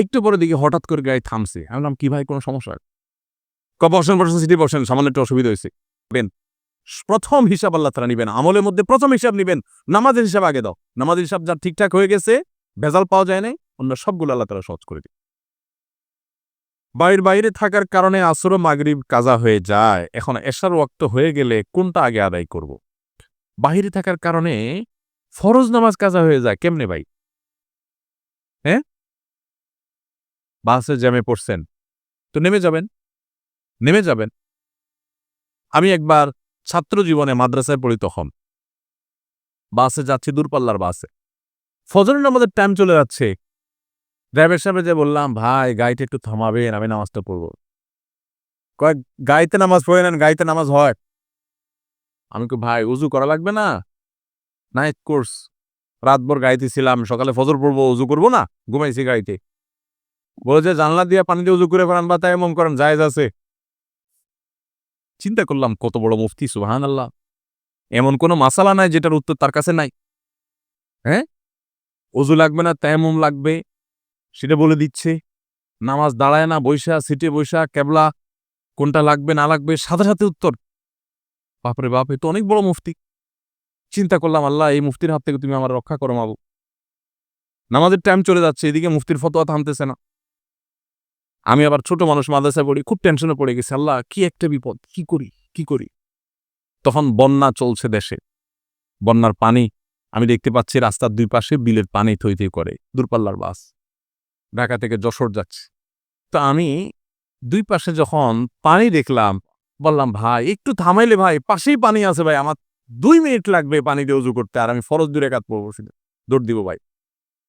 একটু পরে দেখি হঠাৎ করে গাড়ি থামছে। আমি বললাম কি ভাই, কোনো সমস্যা? বসেন বসেন, সিটি বসেন সামান্য একটু অসুবিধা হয়েছে। বেন প্রথম হিসাব আল্লাহ তারা নিবেন, আমলের মধ্যে প্রথম হিসাব নিবেন, নামাজের হিসাব আগে দাও। নামাজের হিসাব যা ঠিকঠাক হয়ে গেছে, ভেজাল পাওয়া যায় নাই, অন্য সবগুলো আল্লাহ তারা সহজ করে দিবে বাইর বাইরে থাকার কারণে আসর মাগরিব কাজা হয়ে যায়। এখন এশার ওয়াক্ত হয়ে গেলে কোনটা আগে আদায় করব? বাহিরে থাকার কারণে ফরজ নামাজ কাজা হয়ে যায়, কেমনে ভাই? হ্যাঁ? বাসে জ্যামে পড়ছেন। তো নেমে যাবেন। নেমে যাবেন। আমি একবার ছাত্র জীবনে মাদ্রাসায় পড়ি তখন বাসে যাচ্ছি দূরপাল্লার বাসে। ফজরের আমাদের টাইম চলে যাচ্ছে। ড্রাইভার সাহেব যে বললাম, ভাই গাড়িটা একটু থামাবেন, আমি নামাজটা পড়ব। কয়েক, গাড়িতে নামাজ পড়ে নেন, গাড়িতে নামাজ হয়। আমি কই, ভাই, উজু করা লাগবে না? নাইট কোর্স রাতভর গাড়িতে ছিলাম, সকালে ফজর পড়ব, উজু করব না? ঘুমাইছি গাড়িতে। বলে যে, জানলা দিয়ে পানি দিয়ে উজু করে ফেরান বা তাই এমন করেন, জায়েজ আছে। চিন্তা করলাম, কত বড় মুফতি সুহান আল্লাহ এমন কোনো মাসালা নাই যেটার উত্তর তার কাছে নাই। হ্যাঁ? অজু লাগবে না তেমন লাগবে, সেটা বলে দিচ্ছে। নামাজ দাঁড়ায় না, বৈশা, সিটে বৈশা, কেবলা, কোনটা লাগবে, না লাগবে, সাথে সাথে উত্তর। বাপরে বাপ, এ তো অনেক বড় মুফতি। চিন্তা করলাম, আল্লাহ, এই মুফতির হাত থেকে তুমি আমার রক্ষা করো মাবু নামাজের টাইম চলে যাচ্ছে, এদিকে মুফতির ফতোয়া থামতেছে না। আমি আবার ছোট মানুষ মাদ্রাসায় পড়ি, খুব টেনশনে পড়ে গেছি, আল্লাহ, কি একটা বিপদ, কি করি কি করি? তখন বন্যা চলছে দেশে। বন্যার পানি, আমি দেখতে পাচ্ছি রাস্তার দুই পাশে বিলের পানি থই থই করে, দূরপাল্লার বাস। ঢাকা থেকে যশোর যাচ্ছে। তো আমি দুই পাশে যখন পানি দেখলাম, বললাম, ভাই, একটু থামাইলে ভাই, পাশেই পানি আছে ভাই, আমার দুই মিনিট লাগবে পানি দিয়ে উজু করতে, আর আমি ফরজ দূরে কাত পড়ব সেটা দৌড় দিব ভাই।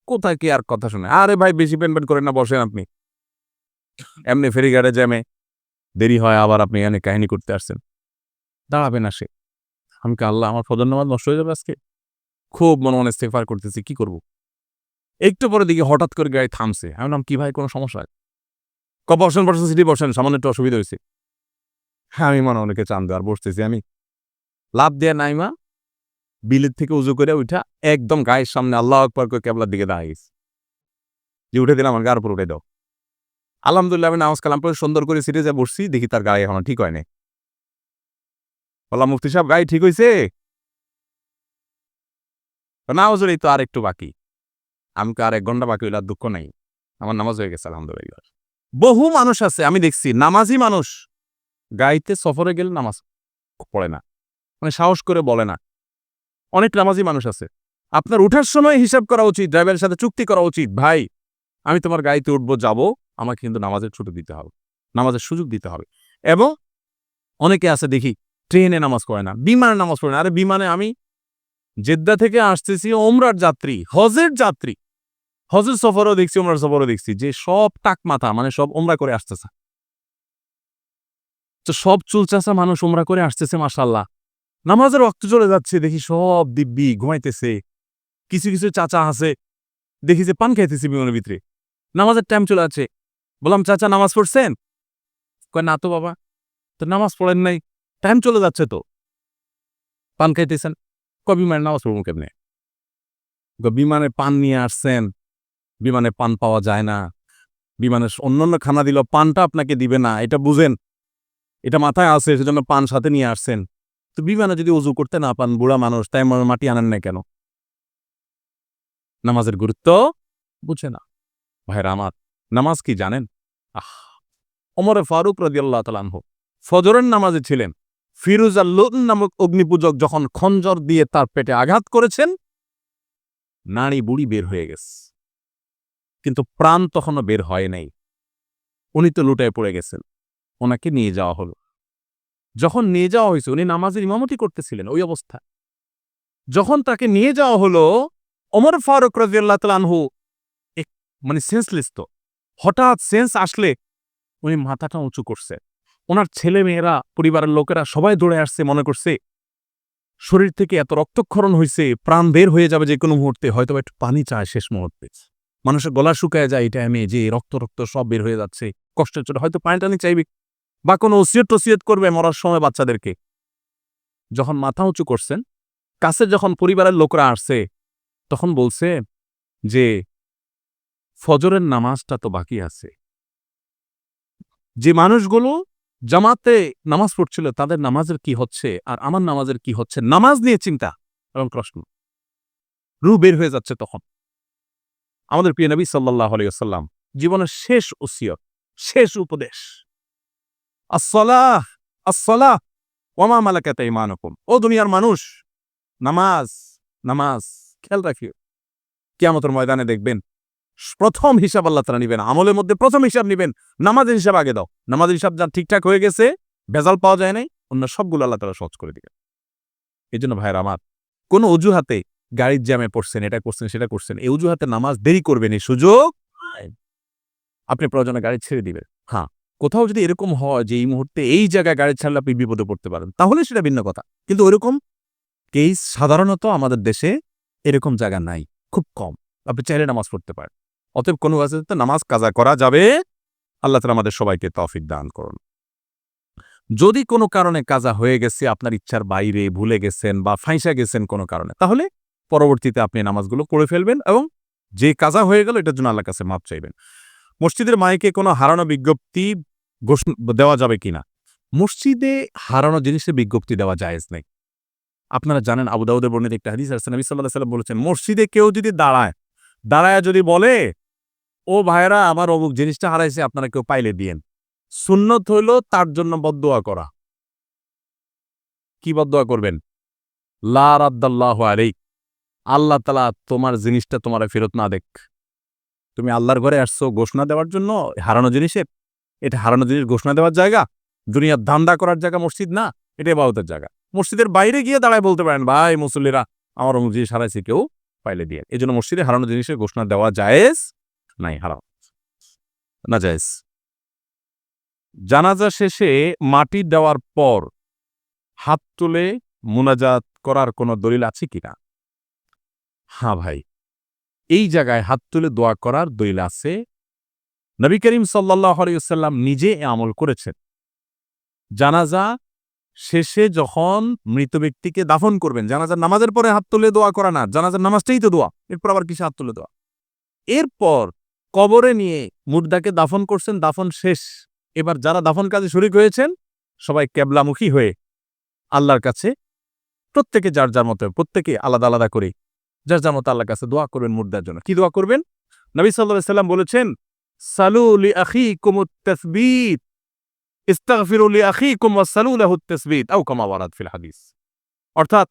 কোথায় কি আর কথা শুনে আরে ভাই, বেশি পেন পেন করেন না, বসেন আপনি। এমনি ফেরিঘাটে জ্যামে দেরি হয়, আবার আপনি এখানে কাহিনী করতে আসছেন। দাঁড়াবেন না সে। আমি আল্লাহ, আমার ফজর নামাজ নষ্ট হয়ে যাবে আজকে? খুব মনে মনে ইস্তেফার করতেছি, কি করব? একটু পরে দেখি হঠাৎ করে গাড়ি থামছে। আমি বললাম কি ভাই, কোনো সমস্যা? ক বসেন বসেন সিটি বসেন, সামান্য একটু অসুবিধা হয়েছে। হ্যাঁ আমি মনে অনেকে চান আর বসতেছি। আমি লাভ দেয়া নাইমা বিলের থেকে উজু করে উঠা, একদম গায়ের সামনে আল্লাহ আকবর করে কেবলার দিকে দাঁড়িয়ে গেছে যে উঠে দিলাম, আমার গার উপর উঠে দাও। আলহামদুলিল্লাহ, আমি নামাজ কালাম পরে সুন্দর করে সিটে যা বসছি, দেখি তার গায়ে এখনও ঠিক হয় নাই। বললাম মুফতি সাহেব, গায়ে ঠিক হয়েছে না এই তো আর একটু বাকি। আমি তো আর এক ঘণ্টা বাকি হইলে আর দুঃখ নাই। আমার নামাজ হয়ে গেছে, আলহামদুলিল্লাহ। বহু মানুষ আছে, আমি দেখছি, নামাজি মানুষ। গাইতে সফরে গেলে নামাজ পড়ে না। মানে সাহস করে বলে না। অনেক নামাজি মানুষ আছে। আপনার উঠার সময় হিসাব করা উচিত, ড্রাইভারের সাথে চুক্তি করা উচিত, ভাই, আমি তোমার গাড়িতে উঠবো, যাব। আমাকে কিন্তু নামাজের ছুটি দিতে হবে। নামাজের সুযোগ দিতে হবে। এবং অনেকে আছে দেখি, ট্রেনে নামাজ পড়ে না, বিমানে নামাজ পড়ে না। আরে বিমানে আমি জেদ্দা থেকে আসতেছি, ওমরার যাত্রী, হজের যাত্রী। হজের সফরও দেখছি, ওমরার সফরও দেখছি। যে সব টাক মাথা মানে সব ওমরা করে আসতেছে। তো সব চুলচাচা মানুষ ওমরা করে আসতেছে মাসাল্লাহ নামাজের রক্ত চলে যাচ্ছে, দেখি সব দিব্যি ঘুমাইতেছে। কিছু কিছু চাচা আছে, দেখি যে পান খাইতেছে বিমানের ভিতরে। নামাজের টাইম চলে আছে বললাম, চাচা, নামাজ পড়ছেন? কয়, না তো বাবা। তো নামাজ পড়েন নাই টাইম চলে যাচ্ছে তো। পান খাইতেছেন। ক বিমানে নামাজ পড়ব কেমনে? বিমানে পান নিয়ে আসছেন, বিমানে পান পাওয়া যায় না। বিমানে অন্যান্য খানা দিল পানটা আপনাকে দিবে না, এটা বুঝেন। এটা মাথায় আছে, সেজন্য পান সাথে নিয়ে আসছেন। তো বিমানে যদি উজু করতে না পান, বুড়া মানুষ, তাই মাটি আনেন না কেন? নামাজের গুরুত্ব বুঝে না। ভাইরা আমার, নামাজ কি জানেন? আহ, ওমরে ফারুক রাদিয়াল্লাহ তালানহ ফজরের নামাজে ছিলেন। ফিরুজ আল্লুন নামক অগ্নিপূজক যখন খঞ্জর দিয়ে তার পেটে আঘাত করেছেন নারী বুড়ি বের হয়ে গেছে। কিন্তু প্রাণ তখনও বের হয় নাই। উনি তো লুটায় পড়ে গেছেন। ওনাকে নিয়ে যাওয়া হলো। যখন নিয়ে যাওয়া হয়েছে, উনি নামাজের ইমামতি করতেছিলেন ওই অবস্থা। যখন তাকে নিয়ে যাওয়া হলো, ওমর ফারুক রাজিয়াল্লাহ তালানহু মানে সেন্সলেস তো। হঠাৎ সেন্স আসলে উনি মাথাটা উঁচু করছে। ওনার ছেলে মেয়েরা পরিবারের লোকেরা সবাই দৌড়ে আসছে, মনে করছে শরীর থেকে এত রক্তক্ষরণ হয়েছে প্রাণ বের হয়ে যাবে যে কোনো মুহূর্তে হয়তো একটু পানি চায় শেষ মুহূর্তে। মানুষের গলা শুকায় যায় এটা আমি যে রক্ত রক্ত সব বের হয়ে যাচ্ছে, কষ্টের চোটে। হয়তো পানি টানি চাইবে বা কোনো ওসিয়ত টসিয়ত করবে মরার সময় বাচ্চাদেরকে। যখন মাথা উঁচু করছেন কাছে যখন পরিবারের লোকরা আসছে, তখন বলছে যে ফজরের নামাজটা তো বাকি আছে। যে মানুষগুলো জামাতে নামাজ পড়ছিল, তাদের নামাজের কি হচ্ছে আর আমার নামাজের কি হচ্ছে? নামাজ নিয়ে চিন্তা। এবং প্রশ্ন। রু বের হয়ে যাচ্ছে তখন। আমাদের প্রিয় নবী সাল্লাহ আলাইসাল্লাম জীবনের শেষ ওসিয়ত, শেষ উপদেশ। আসলাহ আসলাহ ওমা মালাকাতে ইমানকুম ও দুনিয়ার মানুষ, নামাজ নামাজ, খেয়াল রাখিও। কিয়ামতের ময়দানে দেখবেন প্রথম হিসাব আল্লাহ তারা নিবেন, আমলের মধ্যে প্রথম হিসাব নিবেন, নামাজের হিসাব আগে দাও। নামাজের হিসাব যা ঠিকঠাক হয়ে গেছে, ভেজাল পাওয়া যায় নাই, অন্য সবগুলো আল্লাহ তারা সহজ করে দিবেন। এই জন্য ভাইয়ের আমার, কোনো অজুহাতে গাড়ির জ্যামে পড়ছেন, এটা করছেন, সেটা করছেন, এই অজুহাতে নামাজ দেরি করবেন, এই সুযোগ আপনি প্রয়োজনে গাড়ি ছেড়ে দিবেন। হ্যাঁ কোথাও যদি এরকম হয় যে এই মুহূর্তে এই জায়গায় গাড়ি ছাড়লে আপনি বিপদে পড়তে পারেন, তাহলে সেটা ভিন্ন কথা। কিন্তু ওইরকম কেস সাধারণত আমাদের দেশে এরকম জায়গা নাই, খুব কম। আপনি চাইলে নামাজ পড়তে পারেন। অতএব কোনো কাছে নামাজ কাজা করা যাবে। আল্লাহ তালা আমাদের সবাইকে তৌফিক দান করুন। যদি কোনো কারণে কাজা হয়ে গেছে, আপনার ইচ্ছার বাইরে ভুলে গেছেন বা ফাঁসা গেছেন কোনো কারণে, তাহলে পরবর্তীতে আপনি নামাজগুলো করে ফেলবেন এবং যে কাজা হয়ে গেল, এটার জন্য আল্লাহ কাছে মাপ চাইবেন। মসজিদের মাইকে কোনো হারানো বিজ্ঞপ্তি দেওয়া যাবে কিনা? মসজিদে হারানো জিনিসে বিজ্ঞপ্তি দেওয়া জায়েজ নেই। আপনারা জানেন, আবু দাউদের বর্ণিত একটা হাদিস আছে। নবী সাল্লাহ সাল্লাম বলেছেন, মসজিদে কেউ যদি দাঁড়ায় দাঁড়ায় যদি বলে ও ভাইরা আমার অমুক জিনিসটা হারাইছে, আপনারা কেউ পাইলে দিয়েন। সুন্নত হইল তার জন্য বদোয়া করা। কি বদোয়া করবেন? লা রাদ্দাল্লাহ আলাই আল্লাহ তালা তোমার জিনিসটা তোমার ফেরত না দেখ তুমি আল্লাহর ঘরে আসছো, ঘোষণা দেওয়ার জন্য হারানো জিনিসের এটা হারানো জিনিস ঘোষণা দেওয়ার জায়গা। দুনিয়ার ধান্দা করার জায়গা মসজিদ না, এটা বাউতের জায়গা। মসজিদের বাইরে গিয়ে দাঁড়ায় বলতে পারেন, ভাই মুসল্লিরা, আমার অমুক জিনিস হারাইছে, কেউ পাইলে দিয়ে এই জন্য মসজিদে হারানো জিনিসের ঘোষণা দেওয়া জায়েজ। নাই, হারাম। না, জায়েজ। জানাজা শেষে মাটি দেওয়ার পর হাত তুলে মুনাজাত করার কোনো দলিল আছে কিনা হ্যাঁ ভাই, এই জায়গায় হাত তুলে দোয়া করার দলিল আছে। নবী করিম সাল্লাহ আলাইসাল্লাম নিজে এ আমল করেছেন। জানাজা শেষে যখন মৃত ব্যক্তিকে দাফন করবেন, জানাজার নামাজের পরে হাত তুলে দোয়া করা না, জানাজার নামাজটাই তো দোয়া, এরপর আবার কিসে হাত তুলে দোয়া এরপর কবরে নিয়ে মুর্দাকে দাফন করছেন, দাফন শেষ। এবার যারা দাফন কাজে শরিক হয়েছেন, সবাই কেবলামুখী হয়ে আল্লাহর কাছে, প্রত্যেকে যার যার মতো, প্রত্যেকে আলাদা আলাদা করে, যার যার মতো আল্লাহর কাছে দোয়া করবেন মুর্দার জন্য। কি দোয়া করবেন? নবী সাল্লাহ সাল্লাম বলেছেন সালুলি আখি কুমুত তসবিত আখি কুমুত আও কামা হাদিস। অর্থাৎ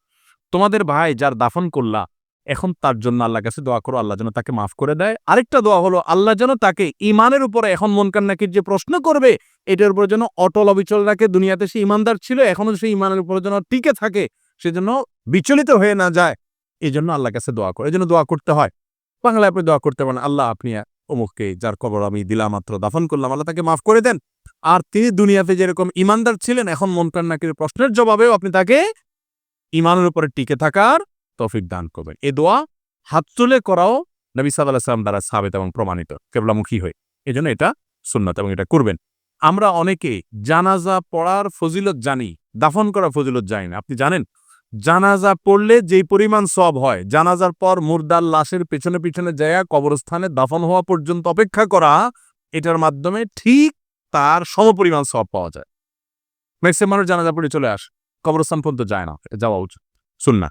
তোমাদের ভাই যার দাফন করলা এখন তার জন্য আল্লাহ কাছে দোয়া করো, আল্লাহ যেন তাকে মাফ করে দেয়। আরেকটা দোয়া হলো, আল্লাহ যেন তাকে ইমানের উপরে এখন মন কান্নাকির যে প্রশ্ন করবে, এটার উপরে যেন অটল অবিচল রাখে। দুনিয়াতে সে ইমানদার ছিল এখনও সে ইমানের উপরে যেন টিকে থাকে, সে যেন বিচলিত হয়ে না যায়। এই জন্য আল্লাহর কাছে দোয়া করে। এই জন্য দোয়া করতে হয়। বাংলায় আপনি দোয়া করতে পারেন, আল্লাহ আপনি অমুককে যার কবর আমি দিলাম মাত্র দাফন করলাম, আল্লাহ তাকে মাফ করে দেন। আর তিনি দুনিয়াতে যেরকম ইমানদার ছিলেন, এখন মন কান্নাকির প্রশ্নের জবাবেও আপনি তাকে ইমানের উপরে টিকে থাকার তৌফিক দান করবেন। এ দোয়া হাত তুলে করাও নবী সাল্লাহ সাল্লাম দ্বারা সাবেত এবং প্রমাণিত, কেবলামুখী হয়ে। এই জন্য এটা সুন্নত এবং এটা করবেন। আমরা অনেকে জানাজা পড়ার ফজিলত জানি, দাফন করা ফজিলত জানি না। আপনি জানেন, জানাজা পড়লে যেই পরিমাণ সব হয়, জানাজার পর মুর্দার লাশের পেছনে পিছনে জায়গা কবরস্থানে দাফন হওয়া পর্যন্ত অপেক্ষা করা, এটার মাধ্যমে ঠিক তার সমপরিমাণ সব পাওয়া যায়। ম্যাক্সিমাম মানুষ জানাজা পড়ে চলে আসে, কবরস্থান পর্যন্ত যায় না যাওয়া উচিত। শুন না